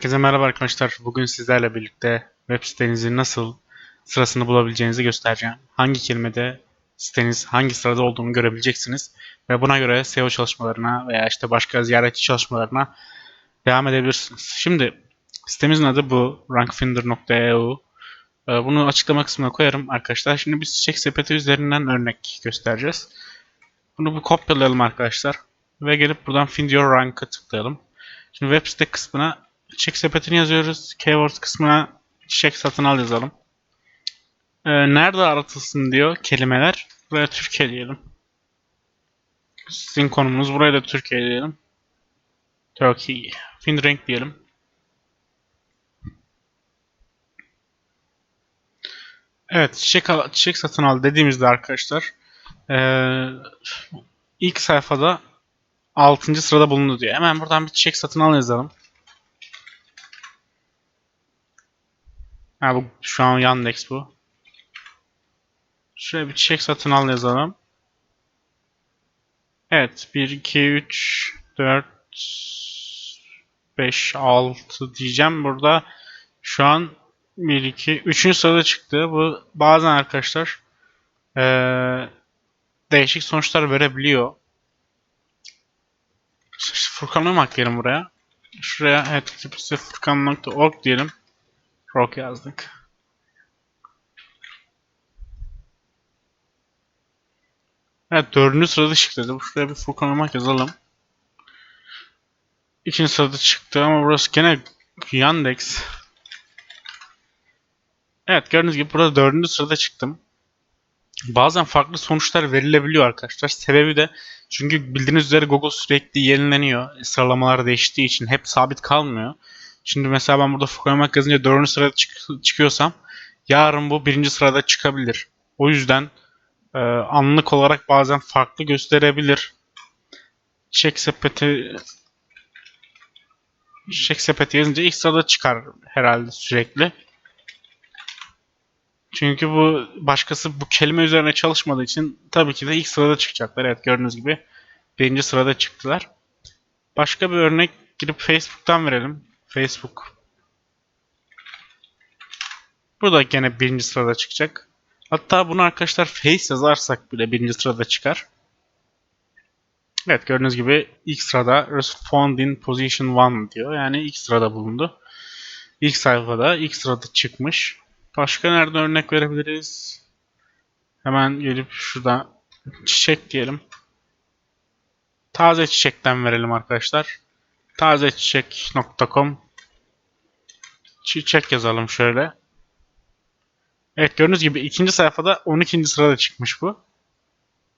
Herkese merhaba arkadaşlar. Bugün sizlerle birlikte web sitenizi nasıl sırasını bulabileceğinizi göstereceğim. Hangi kelimede siteniz hangi sırada olduğunu görebileceksiniz. Ve buna göre SEO çalışmalarına veya işte başka ziyaretçi çalışmalarına devam edebilirsiniz. Şimdi sitemizin adı bu. rankfinder.eu Ee, Bunu açıklama kısmına koyarım arkadaşlar. Şimdi biz çiçek sepeti üzerinden örnek göstereceğiz. Bunu bir kopyalayalım arkadaşlar. Ve gelip buradan Find Your Rank'a tıklayalım. Şimdi web site kısmına çiçek sepetini yazıyoruz. Keywords kısmına çiçek satın al yazalım. Ee, nerede aratılsın diyor kelimeler. Buraya Türkiye diyelim. Sizin konumunuz buraya da Türkiye diyelim. Turkey. Find renk diyelim. Evet çiçek, al- çiçek satın al dediğimizde arkadaşlar ee, ilk sayfada 6. sırada bulundu diyor. Hemen buradan bir çiçek satın al yazalım. Ha bu şu an Yandex bu. Şuraya bir çiçek satın al yazalım. Evet 1 2 3 4 5 6 diyeceğim burada. Şu an 1 2 3. sırada çıktı. Bu bazen arkadaşlar eee, değişik sonuçlar verebiliyor. Furkan'ı mı ekleyelim buraya? Şuraya evet furkan.org diyelim. Rock yazdık. Evet dördüncü sırada çıktı. dedi. Şuraya bir Furkan Irmak yazalım. İkinci sırada çıktı ama burası gene Yandex. Evet gördüğünüz gibi burada dördüncü sırada çıktım. Bazen farklı sonuçlar verilebiliyor arkadaşlar. Sebebi de çünkü bildiğiniz üzere Google sürekli yenileniyor. Sıralamalar değiştiği için hep sabit kalmıyor. Şimdi mesela ben burada Irmak yazınca dördüncü sırada çık- çıkıyorsam yarın bu birinci sırada çıkabilir. O yüzden e, anlık olarak bazen farklı gösterebilir. Çek sepeti çek sepeti yazınca ilk sırada çıkar herhalde sürekli. Çünkü bu başkası bu kelime üzerine çalışmadığı için tabii ki de ilk sırada çıkacaklar. Evet gördüğünüz gibi birinci sırada çıktılar. Başka bir örnek gidip Facebook'tan verelim. Facebook. Bu da gene birinci sırada çıkacak. Hatta bunu arkadaşlar face yazarsak bile birinci sırada çıkar. Evet gördüğünüz gibi ilk sırada Respond in Position 1 diyor. Yani ilk sırada bulundu. İlk sayfada ilk sırada çıkmış. Başka nerede örnek verebiliriz? Hemen gelip şurada çiçek diyelim. Taze çiçekten verelim arkadaşlar. Tazeçiçek.com Çiçek yazalım şöyle. Evet gördüğünüz gibi ikinci sayfada 12. sırada çıkmış bu.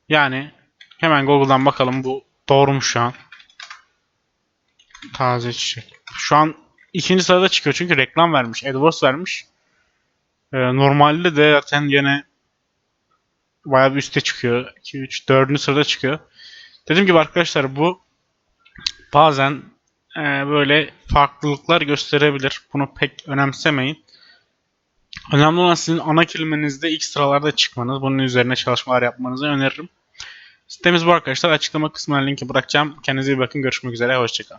Yani hemen Google'dan bakalım bu doğru mu şu an? Taze çiçek. Şu an ikinci sırada çıkıyor çünkü reklam vermiş. AdWords vermiş. Ee, normalde de zaten yine bayağı bir üste çıkıyor. 2, 3, 4. sırada çıkıyor. Dediğim gibi arkadaşlar bu bazen e, böyle farklılıklar gösterebilir. Bunu pek önemsemeyin. Önemli olan sizin ana kelimenizde ilk sıralarda çıkmanız. Bunun üzerine çalışmalar yapmanızı öneririm. Sitemiz bu arkadaşlar. Açıklama kısmına linki bırakacağım. Kendinize iyi bakın. Görüşmek üzere. Hoşçakalın.